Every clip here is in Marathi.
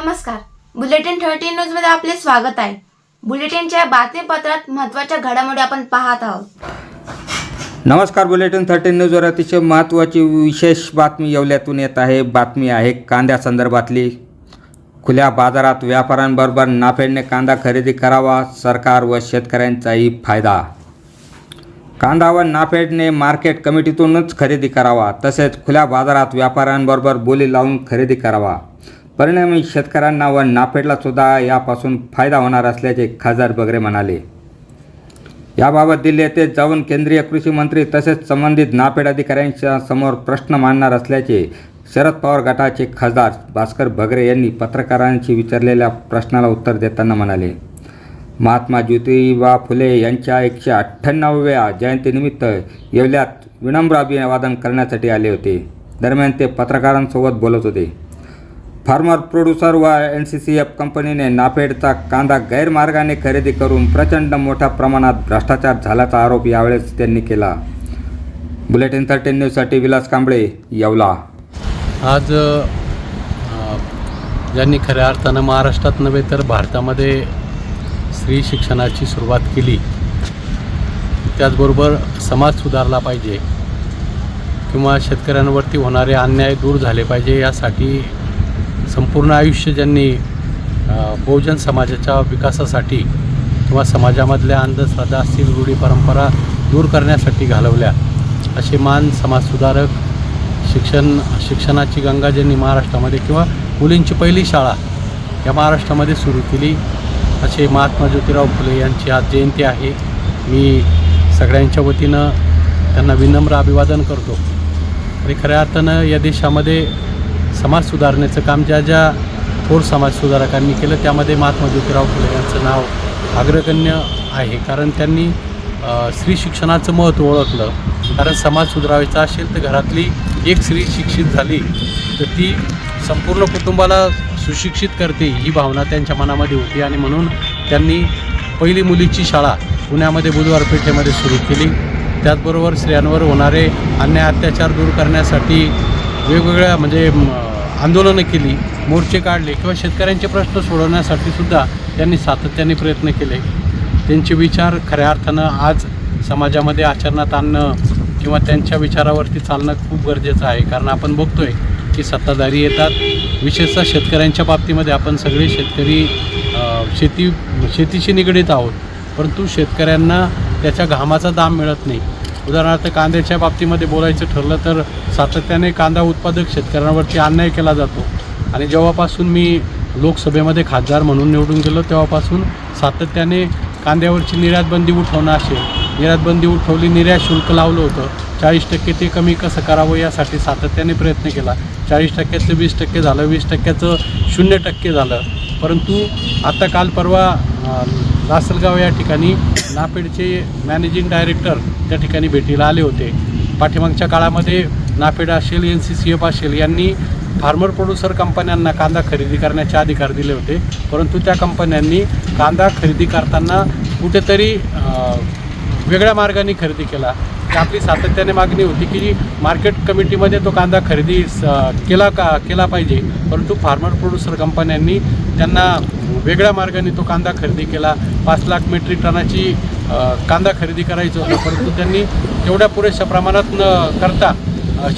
नमस्कार. बुलेटिन थर्टी न्यूजमध्ये आपले स्वागत आहे. बुलेटिनच्या बातमीपत्रात महत्त्वाच्या घडामोडी आपण पाहत आहोत. नमस्कार बुलेटिन थर्टीन न्यूजवर अतिशय महत्त्वाची विशेष बातमी येवल्यातून येत आहे. बातमी आहे कांद्यासंदर्भातली खुल्या बाजारात व्यापाऱ्यांबरोबर नाफेडने कांदा खरेदी करावा सरकार व शेतकऱ्यांचाही फायदा. कांदा व नाफेडने मार्केट कमिटीतूनच खरेदी करावा तसेच खुल्या बाजारात व्यापाऱ्यांबरोबर बोली लावून खरेदी करावा. परिणामी शेतकऱ्यांना व नाफेडला सुद्धा यापासून फायदा होणार असल्याचे खासदार बगरे म्हणाले. याबाबत दिल्ली येथे जाऊन केंद्रीय कृषी मंत्री तसेच संबंधित नाफेड अधिकाऱ्यांच्या समोर प्रश्न मांडणार असल्याचे शरद पवार गटाचे खासदार भास्कर बगरे यांनी पत्रकारांशी विचारलेल्या प्रश्नाला उत्तर देताना म्हणाले. महात्मा ज्योतिबा फुले यांच्या एकशे अठ्ठ्याण्णव्या जयंतीनिमित्त येवल्यात विनम्र अभिवादन करण्यासाठी आले होते. दरम्यान ते पत्रकारांसोबत बोलत होते. फार्मर प्रोड्युसर व एन सी सी एफ कंपनीने नाफेडचा कांदा गैरमार्गाने खरेदी करून प्रचंड मोठ्या प्रमाणात भ्रष्टाचार झाल्याचा आरोप यावेळेस त्यांनी केला. बुलेटिन थर्टीन न्यूजसाठी विलास कांबळे येवला. आज ज्यांनी खऱ्या अर्थानं महाराष्ट्रात नव्हे तर भारतामध्ये स्त्री शिक्षणाची सुरुवात केली त्याचबरोबर समाज सुधारला पाहिजे किंवा शेतकऱ्यांवरती होणारे अन्याय दूर झाले पाहिजे यासाठी संपूर्ण आयुष्य ज्यांनी बहुजन समाजाच्या विकासासाठी किंवा समाजामधल्या अंधश्रद्धा असतील रूढी परंपरा दूर करण्यासाठी घालवल्या असे मान समाजसुधारक शिक्षण शिक्षणाची गंगा ज्यांनी महाराष्ट्रामध्ये किंवा मुलींची पहिली शाळा या महाराष्ट्रामध्ये सुरू केली असे महात्मा ज्योतिराव फुले यांची आज जयंती आहे. मी सगळ्यांच्या वतीनं त्यांना विनम्र अभिवादन करतो. आणि खऱ्या अर्थानं या देशामध्ये समाज सुधारण्याचं काम ज्या ज्या थोर समाजसुधारकांनी केलं त्यामध्ये महात्मा ज्योतिराव फुले यांचं नाव अग्रगण्य आहे. कारण त्यांनी स्त्री शिक्षणाचं महत्त्व ओळखलं. कारण समाज सुधारायचा असेल तर घरातली एक स्त्री शिक्षित झाली तर ती संपूर्ण कुटुंबाला सुशिक्षित करते ही भावना त्यांच्या मनामध्ये होती. आणि म्हणून त्यांनी पहिली मुलीची शाळा पुण्यामध्ये बुधवार पेठेमध्ये सुरू केली. त्याचबरोबर स्त्रियांवर होणारे अन्याय अत्याचार दूर करण्यासाठी वेगवेगळ्या म्हणजे आंदोलनं केली मोर्चे काढले किंवा शेतकऱ्यांचे प्रश्न सोडवण्यासाठी सुद्धा त्यांनी सातत्याने प्रयत्न केले. त्यांचे विचार खऱ्या अर्थानं आज समाजामध्ये आचरणात आणणं किंवा त्यांच्या विचारावरती चालणं खूप गरजेचं आहे. कारण आपण बघतोय की सत्ताधारी येतात. विशेषतः शेतकऱ्यांच्या बाबतीमध्ये आपण सगळे शेतकरी शेती शेतीशी निगडीत आहोत. परंतु शेतकऱ्यांना त्याच्या घामाचा दाम मिळत नाही. उदाहरणार्थ कांद्याच्या बाबतीमध्ये बोलायचं ठरलं तर सातत्याने कांदा उत्पादक शेतकऱ्यांवरती अन्याय केला जातो. आणि जेव्हापासून मी लोकसभेमध्ये खासदार म्हणून निवडून गेलो तेव्हापासून सातत्याने कांद्यावरची निर्यातबंदी उठवणं असेल निर्यातबंदी उठवली निर्यात शुल्क लावलं होतं. चाळीस टक्के ते कमी कसं करावं यासाठी सातत्याने प्रयत्न केला. चाळीस टक्क्याचं वीस टक्के झालं वीस टक्क्याचं शून्य टक्के झालं. परंतु आता काल परवा लासलगाव या ठिकाणी नाफेडचे मॅनेजिंग डायरेक्टर त्या ठिकाणी भेटीला आले होते. पाठीमागच्या काळामध्ये नाफेड असेल एन सी सी एफ असेल यांनी फार्मर प्रोड्युसर कंपन्यांना कांदा खरेदी करण्याचे अधिकार दिले होते. परंतु त्या कंपन्यांनी कांदा खरेदी करताना कुठेतरी वेगळ्या मार्गाने खरेदी केला. म्हणजे आपली सातत्याने मागणी होती की मार्केट कमिटीमध्ये तो कांदा खरेदी स- केला का केला पाहिजे. परंतु फार्मर प्रोड्युसर कंपन्यांनी त्यांना वेगळ्या मार्गाने तो कांदा खरेदी केला पाच लाख मेट्रिक टनाची कांदा खरेदी करायचं होतं. परंतु त्यांनी तेवढ्या पुरेशा प्रमाणात न करता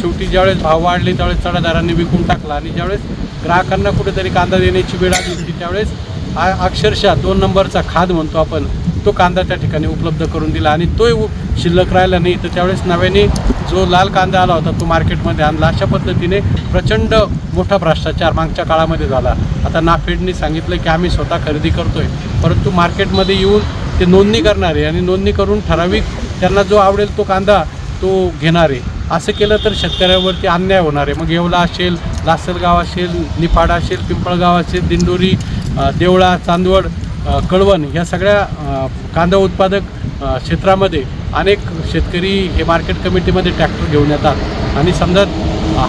शेवटी ज्यावेळेस भाव वाढले त्यावेळेस चढादारांनी विकून टाकला. आणि ज्यावेळेस ग्राहकांना कुठेतरी कांदा देण्याची वेळ आली होती त्यावेळेस आ- अक्षरशः दोन नंबरचा खाद म्हणतो आपण तो कांदा त्या ठिकाणी उपलब्ध करून दिला आणि तोही शिल्लक राहिला नाही. तर त्यावेळेस नव्याने जो लाल कांदा आला होता तो मार्केटमध्ये आणला. अशा पद्धतीने प्रचंड मोठा भ्रष्टाचार मागच्या काळामध्ये झाला. आता नाफेडने सांगितलं की आम्ही स्वतः खरेदी करतोय. परंतु मार्केटमध्ये येऊन ते नोंदणी करणारे आणि नोंदणी करून ठराविक त्यांना जो आवडेल तो कांदा तो घेणारे. असं केलं तर शेतकऱ्यावरती अन्याय होणार आहे. मग येवला असेल लासलगाव असेल निफाड असेल पिंपळगाव असेल दिंडोरी देवळा चांदवड कळवण ह्या सगळ्या कांदा उत्पादक क्षेत्रामध्ये अनेक शेतकरी हे मार्केट कमिटीमध्ये ट्रॅक्टर घेऊन येतात. आणि समजा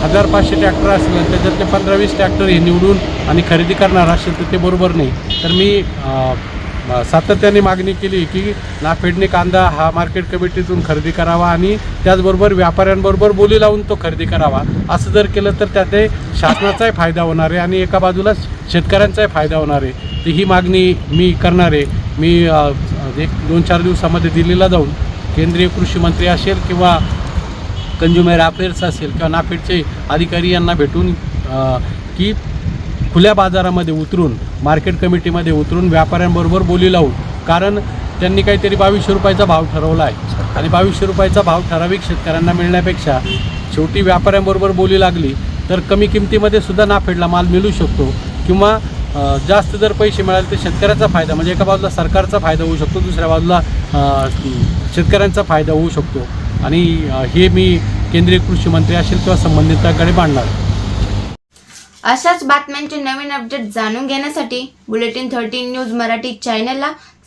हजार पाचशे ट्रॅक्टर असेल त्याच्यातले पंधरा वीस ट्रॅक्टर हे निवडून आणि खरेदी करणार असेल तर ते बरोबर नाही. तर मी सातत्याने मागणी केली की नाफेडने कांदा हा मार्केट कमिटीतून खरेदी करावा आणि त्याचबरोबर व्यापाऱ्यांबरोबर बोली लावून तो खरेदी करावा. असं जर केलं तर त्यात शासनाचाही फायदा होणार आहे आणि एका बाजूला शेतकऱ्यांचाही फायदा होणार आहे. तर ही मागणी मी करणार आहे. मी एक दोन चार दिवसामध्ये दिल्लीला जाऊन केंद्रीय कृषी मंत्री असेल किंवा कंझ्युमर अफेअर्स असेल किंवा नाफेडचे अधिकारी यांना भेटून की खुल्या बाजारामध्ये उतरून मार्केट कमिटीमध्ये उतरून व्यापाऱ्यांबरोबर बोली लावून. कारण त्यांनी काहीतरी बावीसशे रुपयाचा भाव ठरवला आहे. आणि बावीसशे रुपयाचा भाव ठराविक शेतकऱ्यांना मिळण्यापेक्षा शेवटी व्यापाऱ्यांबरोबर बोली लागली तर कमी किमतीमध्ये सुद्धा नाफेडला माल मिळू शकतो किंवा जास्त जर पैसे मिळाले तर शेतकऱ्याचा फायदा म्हणजे एका बाजूला सरकारचा फायदा होऊ शकतो दुसऱ्या बाजूला शेतकऱ्यांचा फायदा होऊ शकतो. आणि हे मी केंद्रीय कृषी मंत्री असेल किंवा संबंधितांकडे मांडणार. अशाच बातम्यांचे नवीन अपडेट जाणून घेण्यासाठी बुलेटिन थर्टीन न्यूज मराठी चॅनलला